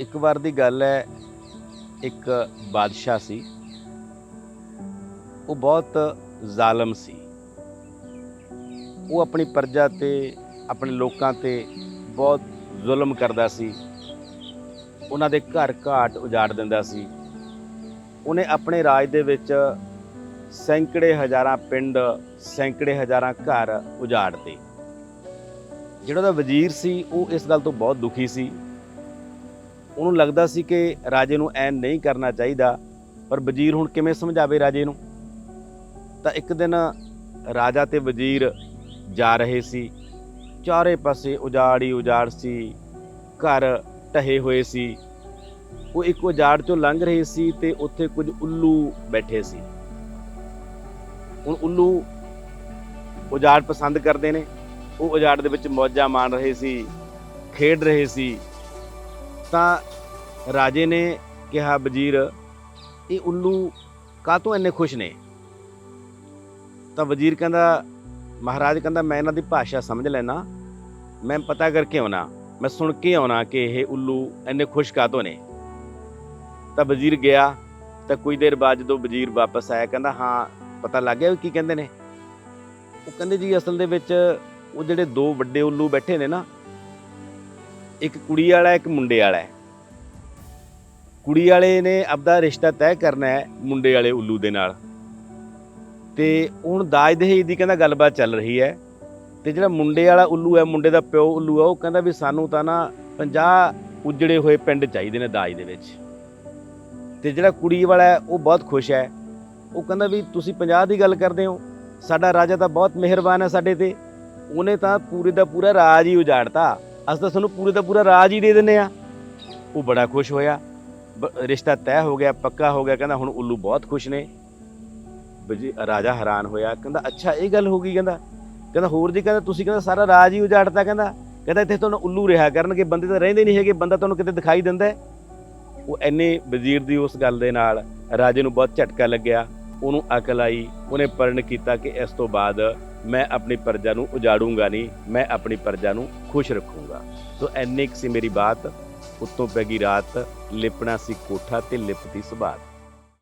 ਇੱਕ ਵਾਰ ਦੀ ਗੱਲ ਹੈ, ਇੱਕ ਬਾਦਸ਼ਾਹ ਸੀ। ਉਹ ਬਹੁਤ ਜ਼ਾਲਮ ਸੀ। ਉਹ ਆਪਣੀ ਪ੍ਰਜਾ ਤੇ, ਆਪਣੇ ਲੋਕਾਂ ਤੇ ਬਹੁਤ ਜ਼ੁਲਮ ਕਰਦਾ ਸੀ। ਉਹਨਾਂ ਦੇ ਘਰ ਘਾਟ ਉਜਾੜ ਦਿੰਦਾ ਸੀ। ਉਹਨੇ ਆਪਣੇ ਰਾਜ ਦੇ ਵਿੱਚ ਸੈਂਕੜੇ ਹਜ਼ਾਰਾਂ ਪਿੰਡ, ਸੈਂਕੜੇ ਹਜ਼ਾਰਾਂ ਘਰ ਉਜਾੜਤੇ ਜਿਹੜਾ ਉਹਦਾ ਵਜ਼ੀਰ ਸੀ, ਉਹ ਇਸ ਗੱਲ ਤੋਂ ਬਹੁਤ ਦੁਖੀ ਸੀ। ਉਹਨੂੰ ਲੱਗਦਾ ਸੀ ਕਿ ਰਾਜੇ ਨੂੰ ਐਨ ਨਹੀਂ ਕਰਨਾ ਚਾਹੀਦਾ, ਪਰ ਵਜ਼ੀਰ ਹੁਣ ਕਿਵੇਂ ਸਮਝਾਵੇ ਰਾਜੇ ਨੂੰ? ਤਾਂ ਇੱਕ ਦਿਨ ਰਾਜਾ ਤੇ ਵਜ਼ੀਰ ਜਾ ਰਹੇ ਸੀ। ਚਾਰੇ ਪਾਸੇ ਉਜਾੜ ਹੀ ਉਜਾੜ ਸੀ, ਘਰ ਢਹੇ ਹੋਏ ਸੀ। ਉਹ ਇੱਕ ਉਜਾੜ ਚੋਂ ਲੰਘ ਰਹੇ ਸੀ ਤੇ ਉੱਥੇ ਕੁਝ ਉੱਲੂ ਬੈਠੇ ਸੀ। ਹੁਣ ਉੱਲੂ ਉਜਾੜ ਪਸੰਦ ਕਰਦੇ ਨੇ। ਉਹ ਉਜਾੜ ਦੇ ਵਿੱਚ ਮੌਜਾਂ ਮਾਣ ਰਹੇ ਸੀ, ਖੇਡ ਰਹੇ ਸੀ। ਤਾਂ ਰਾਜੇ ਨੇ ਕਿਹਾ, ਵਜ਼ੀਰ, ਇਹ ਉੱਲੂ ਕਾਹਤੋਂ ਇੰਨੇ ਖੁਸ਼ ਨੇ? ਤਾਂ ਵਜ਼ੀਰ ਕਹਿੰਦਾ, ਮਹਾਰਾਜ ਕਹਿੰਦਾ, ਮੈਂ ਇਹਨਾਂ ਦੀ ਭਾਸ਼ਾ ਸਮਝ ਲੈਣਾ ਮੈਂ ਪਤਾ ਕਰਕੇ ਆਉਣਾ, ਮੈਂ ਸੁਣ ਕੇ ਆਉਣਾ ਕਿ ਇਹ ਉੱਲੂ ਇੰਨੇ ਖੁਸ਼ ਕਾਹਤੋਂ ਨੇ? ਤਾਂ ਵਜ਼ੀਰ ਗਿਆ, ਤਾਂ ਕੁਝ ਦੇਰ ਬਾਅਦ ਜਦੋਂ ਵਜ਼ੀਰ ਵਾਪਸ ਆਇਆ, ਕਹਿੰਦਾ, ਹਾਂ, ਪਤਾ ਲੱਗ ਗਿਆ ਵੀ ਕੀ ਕਹਿੰਦੇ ਨੇ? ਉਹ ਕਹਿੰਦੇ ਜੀ, ਅਸਲ ਦੇ ਵਿੱਚ ਉਹ ਜਿਹੜੇ ਦੋ ਵੱਡੇ ਉੱਲੂ ਬੈਠੇ ਨੇ ਨਾ ਇੱਕ ਕੁੜੀ ਵਾਲਾ, ਇੱਕ ਮੁੰਡੇ ਵਾਲਾ ਕੁੜੀ ਵਾਲੇ ਨੇ ਆਪਦਾ ਰਿਸ਼ਤਾ ਤੈਅ ਕਰਨਾ ਹੈ ਮੁੰਡੇ ਵਾਲੇ ਉੱਲੂ ਦੇ ਨਾਲ। ਤੇ ਹੁਣ ਦਾਜ ਦਹੇਜ ਦੀ ਕਹਿੰਦਾ ਗੱਲਬਾਤ ਚੱਲ ਰਹੀ ਹੈ। ਤੇ ਜਿਹੜਾ ਮੁੰਡੇ ਵਾਲਾ ਉੱਲੂ ਹੈ, ਮੁੰਡੇ ਦਾ ਪਿਓ ਉੱਲੂ ਹੈ, ਉਹ ਕਹਿੰਦਾ ਵੀ ਸਾਨੂੰ ਤਾਂ ਨਾ 50 ਉਜੜੇ ਹੋਏ ਪਿੰਡ ਚਾਹੀਦੇ ਨੇ ਦਾਜ ਦੇ ਵਿੱਚ। ਤੇ ਜਿਹੜਾ ਕੁੜੀ ਵਾਲਾ ਉਹ ਬਹੁਤ ਖੁਸ਼ ਹੈ। ਉਹ ਕਹਿੰਦਾ ਵੀ ਤੁਸੀਂ 50 ਦੀ ਗੱਲ ਕਰਦੇ ਹੋ, ਸਾਡਾ ਰਾਜਾ ਤਾਂ ਬਹੁਤ ਮਿਹਰਬਾਨ ਹੈ ਸਾਡੇ ਤੇ। ਉਹਨੇ ਤਾਂ ਪੂਰੇ ਦਾ ਪੂਰਾ ਰਾਜ ਹੀ ਉਜਾੜਤਾ। ਅਸੀਂ ਤਾਂ ਤੁਹਾਨੂੰ ਪੂਰੇ ਦਾ ਪੂਰਾ ਰਾਜ ਹੀ ਦੇ ਦਿੰਨੇ ਆ। ਉਹ ਬੜਾ ਖੁਸ਼ ਹੋਇਆ। ਬ- ਰਿਸ਼ਤਾ ਤੈਅ ਹੋ ਗਿਆ, ਪੱਕਾ ਹੋ ਗਿਆ, ਕਹਿੰਦਾ ਹੁਣ ਉੱਲੂ ਬਹੁਤ ਖੁਸ਼ ਨੇ। ਵਜ਼ੀ- ਰਾਜਾ ਹੈਰਾਨ ਹੋਇਆ, ਕਹਿੰਦਾ, ਅੱਛਾ, ਇਹ ਗੱਲ ਹੋ ਗਈ, ਕਹਿੰਦਾ। ਕਹਿੰਦਾ, ਹੋਰ ਜੀ, ਕਹਿੰਦਾ, ਤੁਸੀਂ ਕਹਿੰਦਾ, ਸਾਰਾ ਰਾਜ ਹੀ ਉਜਾੜਤਾ, ਕਹਿੰਦਾ। ਕਹਿੰਦਾ, ਇੱਥੇ ਤੁਹਾਨੂੰ ਉੱਲੂ ਰਿਹਾ ਕਰਨਗੇ, ਬੰਦੇ ਤਾਂ ਰਹਿੰਦੇ ਨਹੀਂ ਹੈਗੇ, ਬੰਦਾ ਤੁਹਾਨੂੰ ਕਿਤੇ ਦਿਖਾਈ ਦਿੰਦਾ ਉਹ ਐਨੇ ਵਜ਼ੀਰ ਦੀ ਉਸ ਗੱਲ ਦੇ ਨਾਲ ਰਾਜੇ ਨੂੰ ਬਹੁਤ ਝਟਕਾ ਲੱਗਿਆ। ਉਹਨੂੰ ਅਕਲ ਆਈ, ਉਹਨੇ ਪਰਨ ਕੀਤਾ ਕਿ ਇਸ ਤੋਂ ਬਾਅਦ ਮੈਂ ਆਪਣੀ ਪ੍ਰਜਾ ਨੂੰ ਉਜਾੜੂੰਗਾ ਨਹੀਂ, ਮੈਂ ਆਪਣੀ ਪ੍ਰਜਾ ਨੂੰ ਖੁਸ਼ ਰੱਖੂੰਗਾ। ਸੋ ਐਨੇ ਕੁ ਸੀ ਮੇਰੀ ਬਾਤ, ਉੱਤੋਂ ਪੈ ਗਈ ਰਾਤ, ਲਿਪਣਾ ਸੀ ਕੋਠਾ ਤੇ ਲਿਪਦੀ ਸੁਬਾਤ